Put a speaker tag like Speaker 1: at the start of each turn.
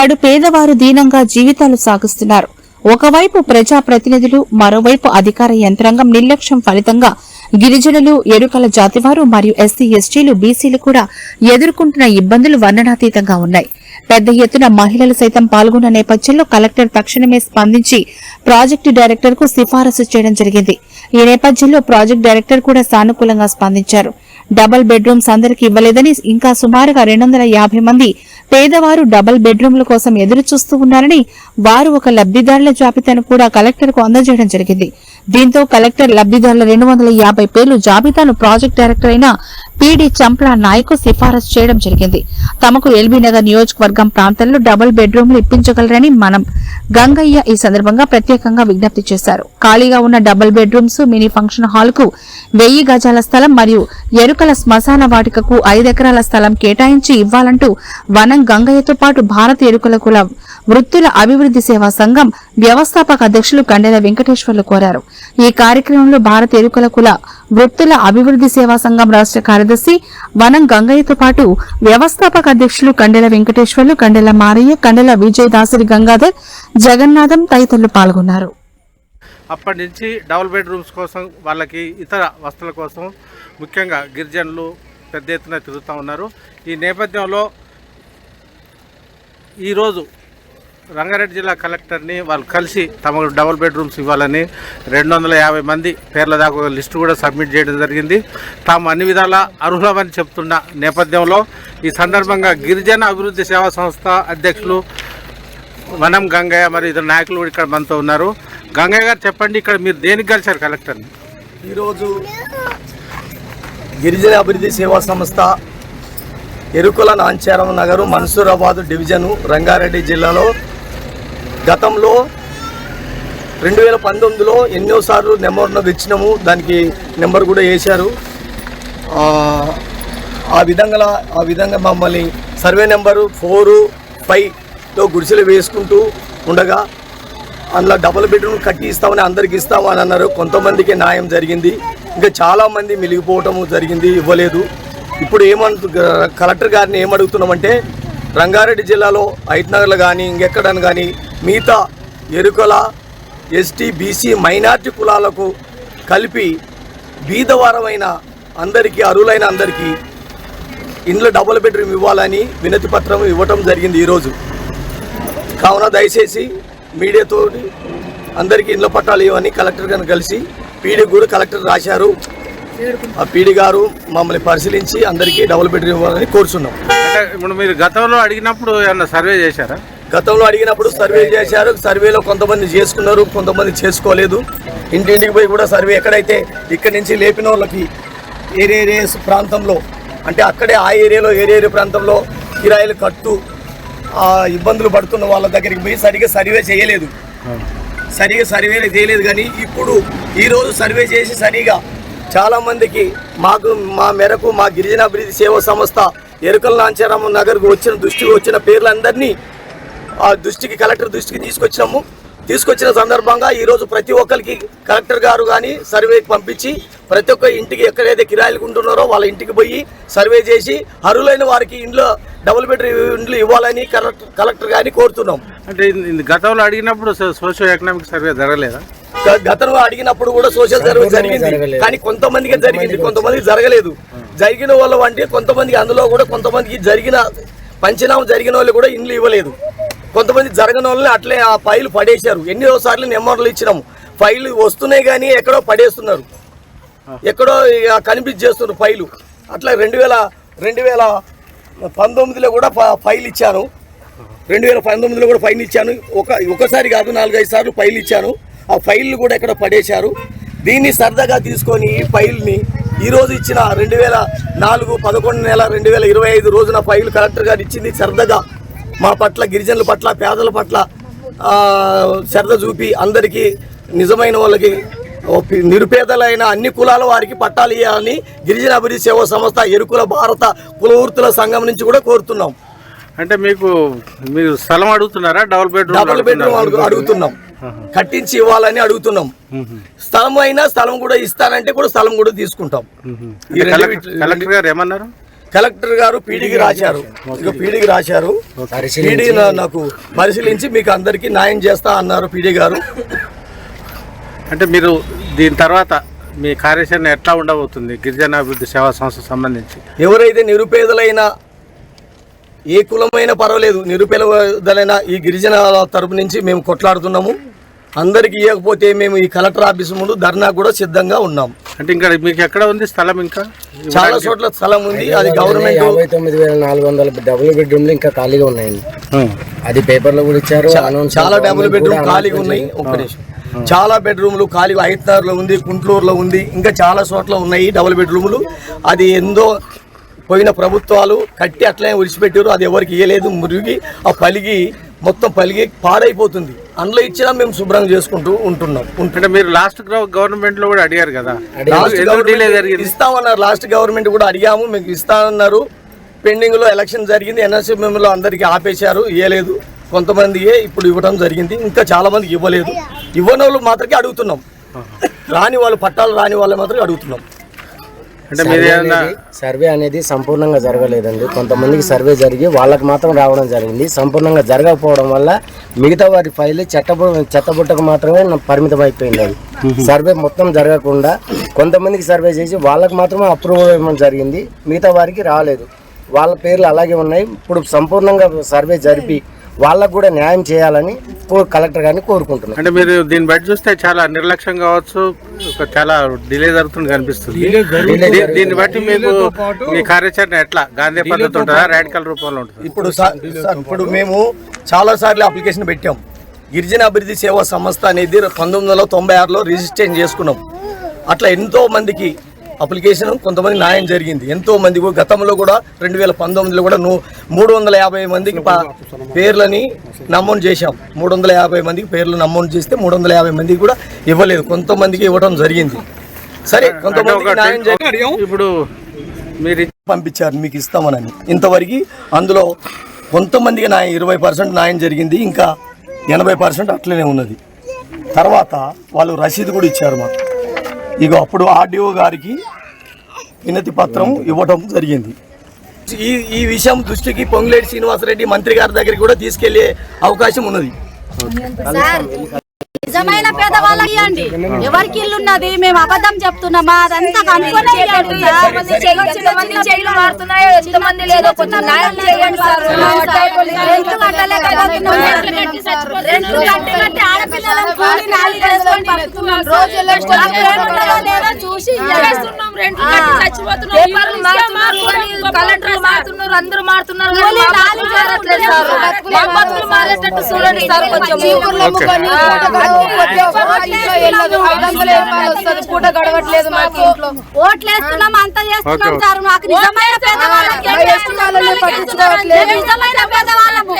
Speaker 1: కడు పేదవారు దీనంగా జీవితాలు సాగిస్తున్నారు. ఒకవైపు ప్రజా ప్రతినిధులు మరోవైపు అధికార యంత్రాంగం నిర్లక్ష్యం ఫలితంగా గిరిజనులు ఎరుకల జాతివారు మరియు ఎస్సీ ఎస్టీలు బీసీలు కూడా ఎదుర్కొంటున్న ఇబ్బందులు వర్ణనాతీతంగా ఉన్నాయి. పెద్ద ఎత్తున మహిళలు సైతం పాల్గొన్న నేపథ్యంలో కలెక్టర్ తక్షణమే స్పందించి ప్రాజెక్టు డైరెక్టర్కు సిఫారసు చేయడం జరిగింది. ఈ నేపథ్యంలో ప్రాజెక్టు డైరెక్టర్ కూడా సానుకూలంగా స్పందించారు. డబుల్ బెడ్రూమ్స్ అందరికీ ఇవ్వలేదని ఇంకా సుమారుగా రెండు వందల యాభై మంది పేదవారు డబుల్ బెడ్రూమ్ల కోసం ఎదురు చూస్తూ ఉన్నారని వారు ఒక లబ్దిదారుల జాబితాను కూడా కలెక్టర్కు అందజేయడం జరిగింది. దీంతో కలెక్టర్ లబ్దిదారుల రెండు వందల యాభై పేర్లు జాబితాను ప్రాజెక్ట్ డైరెక్టర్ అయిన పీడీ చంప్లా నాయక్ సిఫారసు చేయడం జరిగింది. తమకు ఎల్బీ నగర్ నియోజకవర్గం ప్రాంతంలో డబుల్ బెడ్రూమ్లు ఇప్పించగలరని మనం గంగయ్య ఈ సందర్భంగా ప్రత్యేకంగా విజ్ఞప్తి చేశారు. ఖాళీగా ఉన్న డబుల్ బెడ్రూమ్స్ మినీ ఫంక్షన్ హాల్కు వెయ్యి గజాల స్థలం మరియు ఎరుకల శ్మశాన వాటికకు ఐదెకరాల స్థలం కేటాయించి ఇవ్వాలంటూ వనం గంగయ్యతో పాటు భారత ఎరుకల కుల వృత్తుల అభివృద్ధి సేవా సంఘం వ్యవస్థాపక అధ్యక్షులు కండెల వెంకటేశ్వర్లు కోరారు. ఈ కార్యక్రమంలో భారత ఎరుకల కుల వృత్తుల అభివృద్ధి సేవా సంఘం రాష్ట్ర కార్యదర్శి వనం గంగయ్యతో పాటు వ్యవస్థాపక అధ్యక్షులు కండెల వెంకటేశ్వర్లు కండెల మారయ్య కండెల విజయ్ దాసరి గంగాధర్ జగన్నాథం తదితరులు పాల్గొన్నారు.
Speaker 2: అప్పటి నుంచి డబుల్ బెడ్రూమ్స్ కోసం వాళ్ళకి ఇతర వస్తువుల కోసం ముఖ్యంగా గిరిజనులు పెద్ద ఎత్తున తిరుగుతూ ఉన్నారు. ఈ నేపథ్యంలో ఈరోజు రంగారెడ్డి జిల్లా కలెక్టర్ని వాళ్ళు కలిసి తమకు డబుల్ బెడ్రూమ్స్ ఇవ్వాలని రెండు వందల యాభై మంది పేర్ల దాకా ఒక లిస్టు కూడా సబ్మిట్ చేయడం జరిగింది. తాము అన్ని విధాల అర్హులమని చెప్తున్న నేపథ్యంలో ఈ సందర్భంగా గిరిజన అభివృద్ధి సేవా సంస్థ అధ్యక్షులు వనం గంగయ్య మరియు ఇద్దరు నాయకులు ఇక్కడ మనతో ఉన్నారు. గంగయ్య గారు చెప్పండి ఇక్కడ మీరు దేనికి కలిసారు కలెక్టర్ని?
Speaker 3: ఈరోజు గిరిజన అభివృద్ధి సేవా సంస్థ ఎరుకుల నాంచారం నగరు మన్సూరాబాద్ డివిజను రంగారెడ్డి జిల్లాలో గతంలో రెండు వేల పంతొమ్మిదిలో ఎన్నోసార్లు నెంబర్ ఇచ్చినాము దానికి నెంబర్ కూడా వేశారు. ఆ, విధంగా ఆ విధంగా మమ్మల్ని సర్వే నెంబరు ఫోరు ఫైవ్లో గుడిసెలు వేసుకుంటూ ఉండగా అందులో డబుల్ బెడ్రూమ్ కట్టి ఇస్తామని అందరికి ఇస్తామని అన్నారు. కొంతమందికి న్యాయం జరిగింది. ఇంకా చాలామంది మిలిగిపోవటం జరిగింది ఇవ్వలేదు. ఇప్పుడు ఏమంటు కలెక్టర్ గారిని ఏమడుగుతున్నామంటే రంగారెడ్డి జిల్లాలో హైట్నగర్లో కానీ ఇంకెక్కడని కానీ మిగతా ఎరుకల ఎస్టీ బీసీ మైనార్టీ కులాలకు కలిపి బీదవారమైన అందరికీ అరువులైన అందరికీ ఇంట్లో డబుల్ బెడ్రూమ్ ఇవ్వాలని వినతి పత్రం ఇవ్వటం జరిగింది ఈరోజు. కావున దయచేసి మీడియాతో అందరికీ ఇండ్ల పట్టాలు ఇవ్వని కలెక్టర్ గారిని కలిసి పీడీ కూడా కలెక్టర్ రాశారు. ఆ పీడీ గారు మమ్మల్ని పరిశీలించి అందరికీ డబుల్ బెడ్రూమ్ ఇవ్వాలని కోరుచున్నాం.
Speaker 2: అంటే ఇప్పుడు మీరు గతంలో అడిగినప్పుడు ఏమన్నా సర్వే చేశారా?
Speaker 3: గతంలో అడిగినప్పుడు సర్వే చేశారు. సర్వేలో కొంతమంది చేసుకున్నారు కొంతమంది చేసుకోలేదు. ఇంటింటికి పోయి కూడా సర్వే ఎక్కడైతే ఇక్కడి నుంచి లేపిన వాళ్ళకి ఏరే ప్రాంతంలో అంటే అక్కడే ఆ ఏరియాలో ఏరే ఏరియా ప్రాంతంలో కిరాయిలు కట్టు ఇబ్బందులు పడుతున్న వాళ్ళ దగ్గరికి పోయి సరిగా సర్వే చేయలేదు. సరిగా సర్వే చేయలేదు కానీ ఇప్పుడు ఈరోజు సర్వే చేసి సరిగా చాలామందికి మాకు మా మేరకు మా గిరిజన అభివృద్ధి సేవా సంస్థ ఎరుకల నాంచారామ నగర్కు వచ్చిన దృష్టికి వచ్చిన పేర్లందరినీ దృష్టికి కలెక్టర్ దృష్టికి తీసుకొచ్చినాము. తీసుకొచ్చిన సందర్భంగా ఈరోజు ప్రతి ఒక్కరికి కలెక్టర్ గారు కానీ సర్వేకి పంపించి ప్రతి ఒక్క ఇంటికి ఎక్కడైతే కిరాయిలు ఉంటున్నారో వాళ్ళ ఇంటికి పోయి సర్వే చేసి అర్హులైన వారికి ఇంట్లో డబుల్ బెడ్రూమ్ ఇండ్లు ఇవ్వాలని కలెక్టర్ కలెక్టర్ గారిని కోరుతున్నాం.
Speaker 2: అంటే గతంలో అడిగినప్పుడు సోషియో ఎకనామిక్ సర్వే జరగలేదా?
Speaker 3: గతంలో అడిగినప్పుడు కూడా సోషల్ సర్వే జరిగింది. కానీ కొంతమందికి జరిగింది. కొంతమందికి జరగలేదు. జరిగిన వాళ్ళ అంటే కొంతమందికి అందులో కూడా కొంతమందికి జరిగిన పంచనామం జరిగిన వాళ్ళు కూడా ఇండ్లు ఇవ్వలేదు. కొంతమంది జరగని వాళ్ళని అట్లే ఆ ఫైల్ పడేశారు. ఎన్నో సార్లు నెంబర్లు ఇచ్చినాము. ఫైల్ వస్తున్నాయి కానీ ఎక్కడో పడేస్తున్నారు. ఎక్కడో ఇక కనిపించేస్తున్నారు ఫైలు. అట్లా రెండు వేల రెండు వేల పంతొమ్మిదిలో కూడా ఫైల్ ఇచ్చాను. రెండు వేల పంతొమ్మిదిలో కూడా ఫైల్ ఇచ్చాను. ఒక ఒకసారి కాదు నాలుగైదు సార్లు ఫైల్ ఇచ్చాను. ఆ ఫైల్ కూడా ఎక్కడ పడేశారు. దీన్ని సరదాగా తీసుకొని ఈ ఫైల్ని ఈరోజు ఇచ్చిన రెండు వేల నాలుగు పదకొండు నెల రెండు వేల ఇరవై ఐదు రోజున ఫైల్ కలెక్టర్ గారు ఇచ్చింది సరదాగా. మా పట్ల గిరిజనుల పట్ల పేదల పట్ల శ్రద్ధ చూపి అందరికీ నిజమైన వాళ్ళకి నిరుపేదలైన అన్ని కులాల వారికి పట్టాలు ఇవ్వాలని గిరిజన అభివృద్ధి సేవా సంస్థ ఎరుకుల భారత కులవృత్తుల సంఘం నుంచి కూడా కోరుతున్నాం.
Speaker 2: అంటే మీకు మీరు స్థలం అడుగుతున్నారా? డబుల్ బెడ్రూమ్
Speaker 3: డబుల్ బెడ్రూమ్ అడుగు- అడుగుతున్నాం. కట్టించి ఇవ్వాలని అడుగుతున్నాం. స్థలం అయినా స్థలం కూడా ఇస్తానంటే కూడా స్థలం కూడా తీసుకుంటాం.
Speaker 2: కలెక్టర్ గారు ఏమన్నారు?
Speaker 3: కలెక్టర్ గారు పీడీకి రాశారు. ఇక పీడీకి రాశారు. పీడీ నా- నాకు పరిశీలించి మీకు అందరికీ న్యాయం చేస్తా అన్నారు పీడీ గారు.
Speaker 2: అంటే మీరు దీని తర్వాత మీ కార్యాచరణ ఎట్లా ఉండబోతుంది? గిరిజనాభివృద్ధి సేవా సంస్థ సంబంధించి.
Speaker 3: ఎవరైతే నిరుపేదలైనా ఏ కులమైనా పర్వాలేదు నిరుపేదలైన ఈ గిరిజన తరపు నుంచి మేము కొట్లాడుతున్నాము. అందరికి ఇవ్వకపోతే మేము ఈ కలెక్టర్ ఆఫీస్ ముందు ధర్నా కూడా సిద్ధంగా ఉన్నాం.
Speaker 2: అంటే ఇంకా మీకు ఎక్కడ ఉంది స్థలం ఇంకా?
Speaker 3: చాలా చోట్ల స్థలం ఉంది. అది గవర్నమెంట్
Speaker 4: యాభై తొమ్మిది వేల నాలుగు వందల డబుల్ బెడ్రూమ్లు ఇంకా ఖాళీగా ఉన్నాయండి. అది పేపర్లో కూడా ఇచ్చారు
Speaker 3: చాలా డబుల్ బెడ్రూమ్ ఖాళీగా ఉన్నాయి. ఒక్క నిమిషం. చాలా బెడ్రూమ్లు ఖాళీ ఐదున్నరలో ఉంది గుంటూరులో ఉంది ఇంకా చాలా చోట్ల ఉన్నాయి డబుల్ బెడ్రూములు అది ఎందో పోయిన ప్రభుత్వాలు కట్టి అట్లనే విడిచిపెట్టారు అది ఎవరికి ఇవ్వలేదు మురిగి ఆ పలిగి మొత్తం పలిగి పాడైపోతుంది. అందులో ఇచ్చినా మేము శుభ్రం చేసుకుంటూ ఉంటున్నాం.
Speaker 2: అంటే మీరు లాస్ట్ గవర్నమెంట్లో కూడా అడిగారు కదా?
Speaker 3: ఇస్తామన్నారు. లాస్ట్ గవర్నమెంట్ కూడా అడిగాము. మీకు ఇస్తామన్నారు పెండింగ్లో ఎలక్షన్ జరిగింది. ఎన్ఎస్సీ లో అందరికి ఆపేశారు. ఇవ్వలేదు కొంతమందికే ఇప్పుడు ఇవ్వడం జరిగింది. ఇంకా చాలా మందికి ఇవ్వలేదు. ఇవ్వని వాళ్ళు మాత్రమే అడుగుతున్నాం రాని వాళ్ళు పట్టాలు రాని వాళ్ళు మాత్రం అడుగుతున్నాం.
Speaker 4: సర్వే అనేది- సర్వే అనేది సంపూర్ణంగా జరగలేదండి. కొంతమందికి సర్వే జరిగి వాళ్ళకి మాత్రం రావడం జరిగింది. సంపూర్ణంగా జరగకపోవడం వల్ల మిగతా వారి ఫైల్ చెట్టబు చెత్తబుట్టకు మాత్రమే పరిమితం అయిపోయింది అది. సర్వే మొత్తం జరగకుండా కొంతమందికి సర్వే చేసి వాళ్ళకి మాత్రమే అప్రూవ్ ఇవ్వడం జరిగింది. మిగతా వారికి రాలేదు. వాళ్ళ పేర్లు అలాగే ఉన్నాయి. ఇప్పుడు సంపూర్ణంగా సర్వే జరిపి వాళ్ళకు కూడా న్యాయం చేయాలని కలెక్టర్ గారిని కోరుకుంటున్నాం.
Speaker 2: అంటే మీరు దీన్ని బట్టి చూస్తే చాలా నిర్లక్ష్యం కావచ్చు ఒక చాలా డిలే జరుగుతుంది కనిపిస్తుంది. దీన్ని బట్టి మీకు మీ కార్యాచరణ ఎట్లా? గాంధీ పద్ధతి ఉంటుందా? రాడికల్ రూపంలో ఉంటుంది?
Speaker 3: ఇప్పుడు ఇప్పుడు మేము చాలా సార్లు అప్లికేషన్ పెట్టాం. గిరిజన అభివృద్ధి సేవా సంస్థ అనేది పంతొమ్మిది వందల తొంభై ఆరులో రిజిస్ట్రేషన్ చేసుకున్నాం. అట్లా ఎంతో మందికి అప్లికేషన్ కొంతమంది న్యాయం జరిగింది. ఎంతో మంది గతంలో కూడా రెండు వేల పంతొమ్మిదిలో కూడా ను- మూడు వందల యాభై మందికి పేర్లని నమోదు చేశాం. మూడు వందల యాభై మందికి పేర్లు నమోదు చేస్తే మూడు వందల యాభై మందికి కూడా ఇవ్వలేదు. కొంతమందికి ఇవ్వడం జరిగింది. సరే న్యాయం జరిగింది.
Speaker 2: ఇప్పుడు మీరు
Speaker 3: పంపించారు మీకు ఇస్తామనని. ఇంతవరకు అందులో కొంతమందికి న్యాయం ఇరవై పర్సెంట్ న్యాయం జరిగింది. ఇంకా ఎనభై పర్సెంట్ అట్లనే ఉన్నది. తర్వాత వాళ్ళు రసీదు కూడా ఇచ్చారు మాకు. ఇక అప్పుడు ఆర్డీఓ గారికి వినతి పత్రం ఇవ్వడం జరిగింది. ఈ ఈ విషయం దృష్టికి పొంగులేటి శ్రీనివాసరెడ్డి మంత్రి గారి దగ్గరికి కూడా తీసుకెళ్ళే అవకాశం ఉన్నది.
Speaker 5: నిజమైన పేదవాళ్ళకి ఇవ్వండి. ఎవరికి ఇల్లు ఉన్నది? మేము అబద్ధం చెప్తున్నామా? అదంతా కనుక్కొని ఇవ్వండి సార్.
Speaker 6: ఎంతమంది చెయ్యిలు మారుతున్నాయో ఎంతమంది లేదో కొంచెం న్యాయం చేయండి సార్.
Speaker 5: రెంట్లు కట్టలేకపోతున్నాం సార్ మేము. రెంట్లు కట్టి కట్టి ఆడపిల్లలను కూలి నాలి చేసుకొని బతుకుతున్నాం సార్.
Speaker 6: రోజుల్లో
Speaker 5: మాకు ఏమున్నదో లేదో చూసి ఇవ్వండి.
Speaker 6: పేపర్లు మారుతున్నారు అందరూ మారుతున్నారు చూడండి సార్ కొంచెం పూట గడవట్లేదు మాకు ఇంట్లో.
Speaker 5: ఓట్లు వేస్తున్నాం అంత చేస్తున్నాం. సార్. మాకు నిజమైన పేదవాళ్ళకి నిజమైన పేదవాళ్ళము